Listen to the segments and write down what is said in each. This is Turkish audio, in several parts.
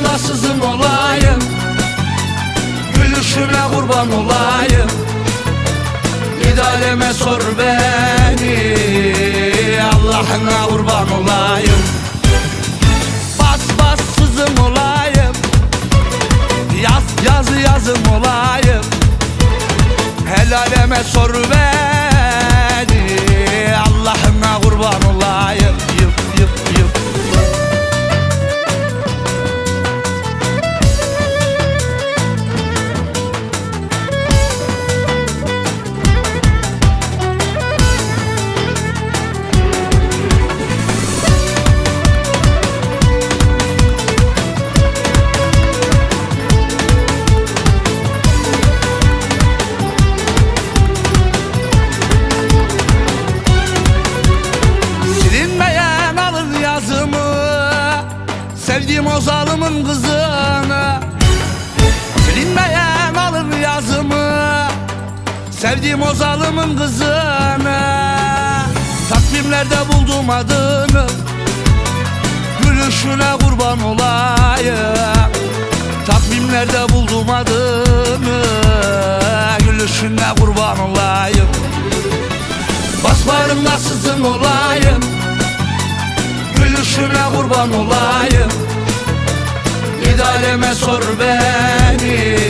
Baslarımda sızın olayım. Gülüşüne kurban olayım. Gid aleme sor beni. Allah'ına kurban olayım. Bas bas sızım olayım. Yaz yazı yazım olayım. Helaleme sor beni. Allah'ına kurban olayım. Yıp yıp yıp zalimin kızını Takvimlerde buldum adını. Gülüşüne kurban olayım Takvimlerde buldum adını. Gülüşüne kurban olayım Basmarımda sızın olayım. Gülüşüne kurban olayım Gid sor beni.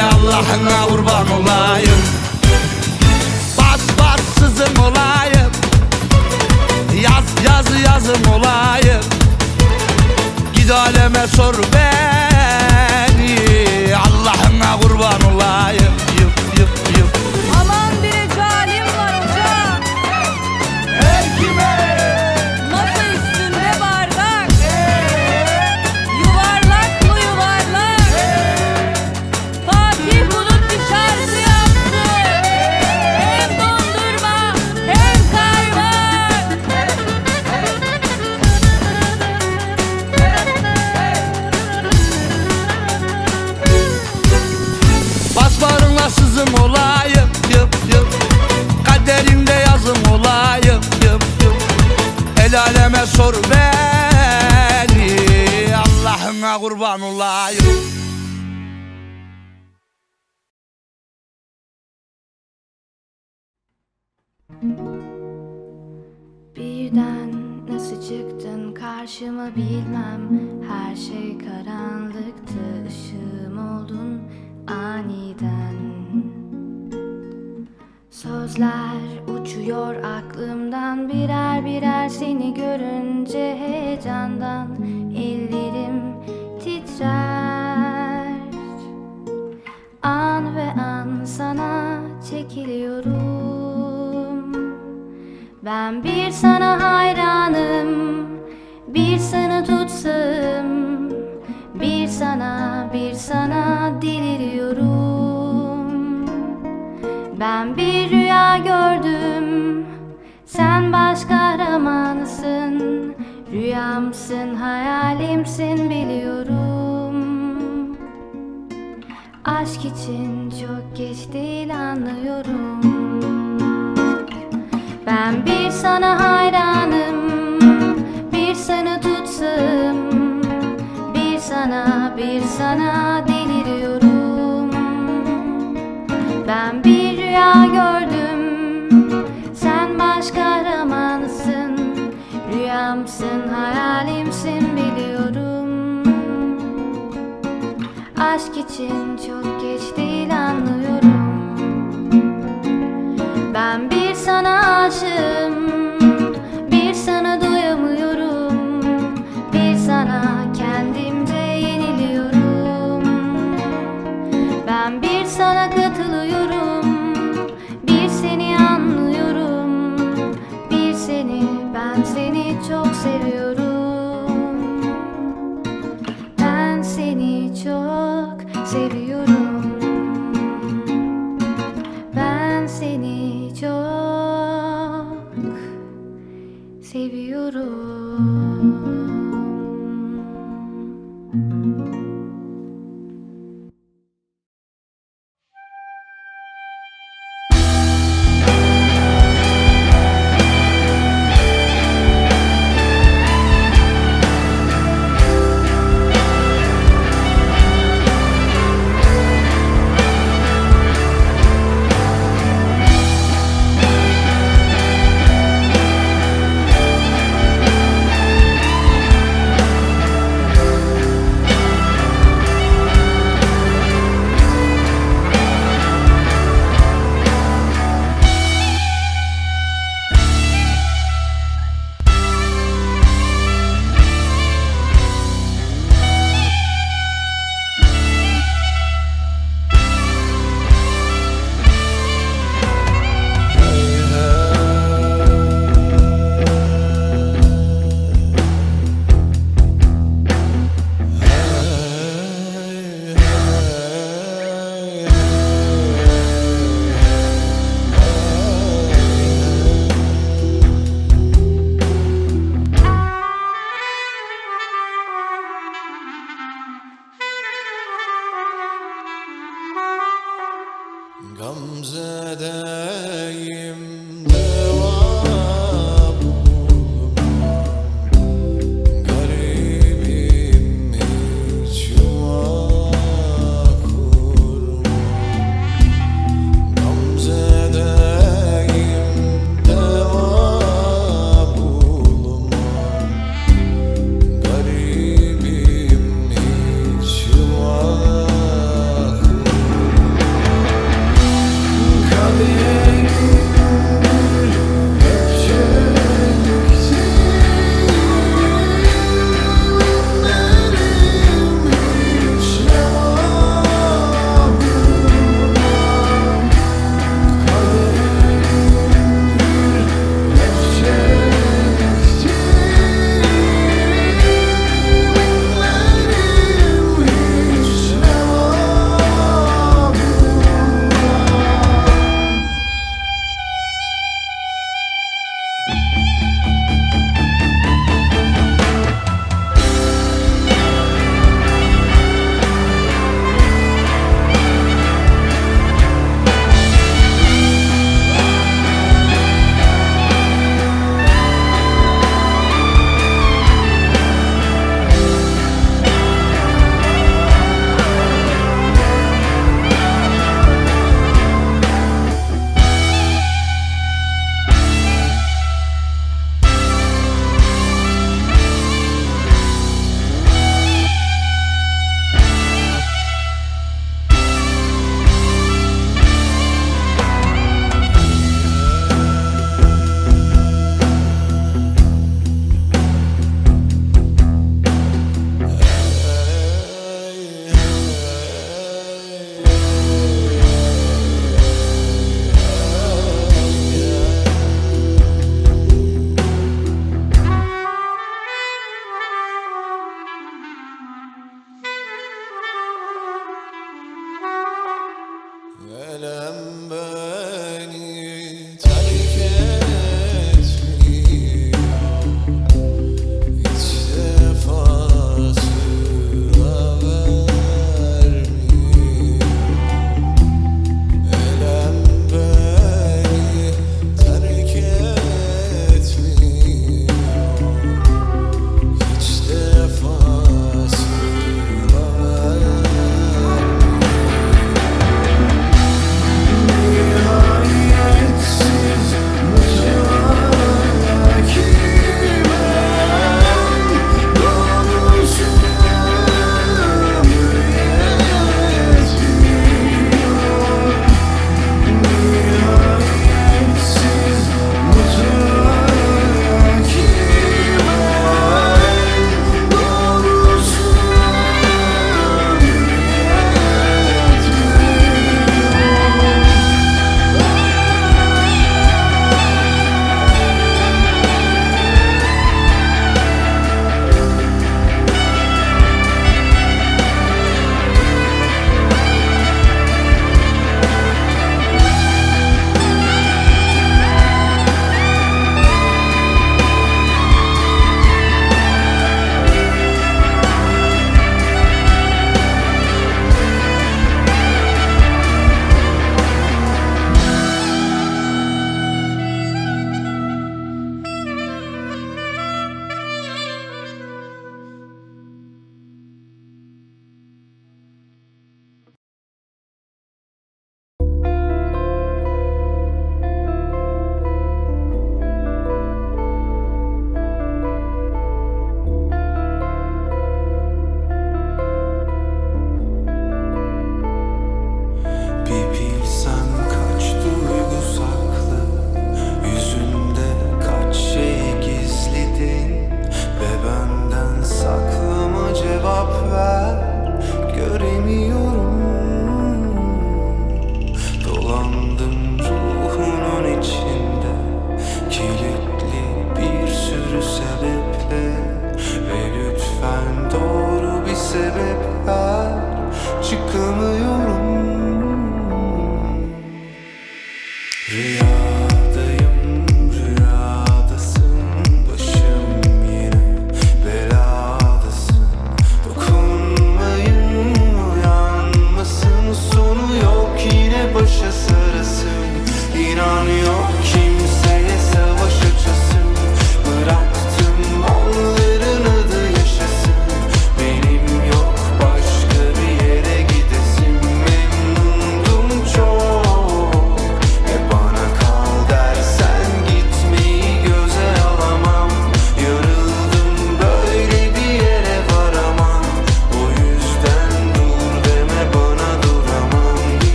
Allah'ına kurban olayım Yaz yaz yazım olayım. Gid aleme sor beni. Allah'ına kurban olayım karşıma bilmem Her şey karanlıktı ışığım oldun aniden. Sözler uçuyor aklımdan birer birer seni görünce heyecandan ellerim titrer. An ve an sana çekiliyorum. Ben bir sana hayranım Bir sana tutsam Bir sana bir sana deliriyorum. Ben bir rüya gördüm Sen baş kahramanısın Rüyamsın hayalimsin biliyorum. Aşk için çok geç değil anlıyorum. Ben bir sana hayranım bir sana deliriyorum. Ben bir rüya gördüm. Sen baş kahramanısın Rüyamsın hayalimsin biliyorum. Aşk için çok geç değil anlıyorum. Ben bir sana aşığım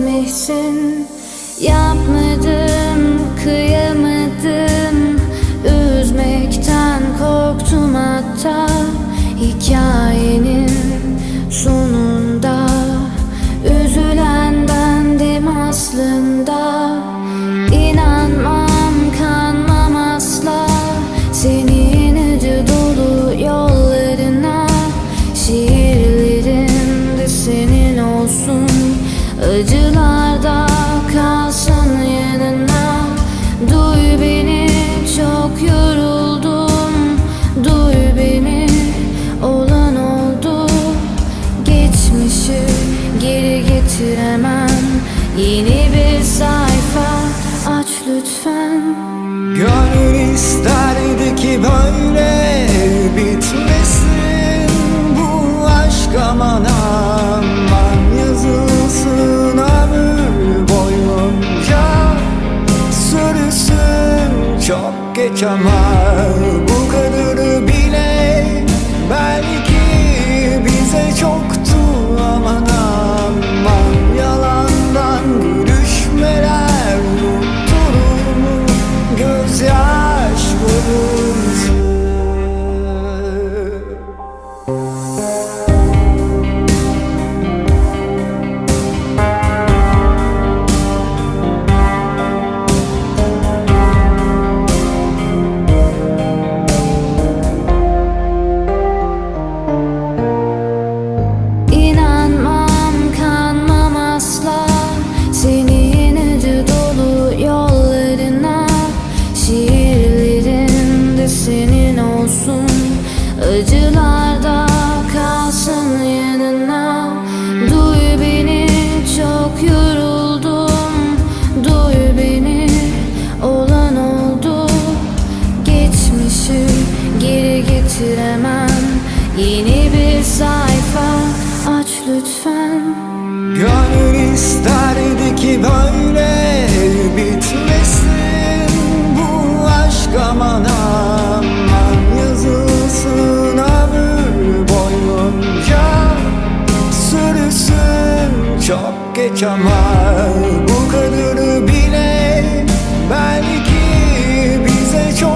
mahvetmişsin Yapmadım, çok geç ama bu kadarı bile belki bize çok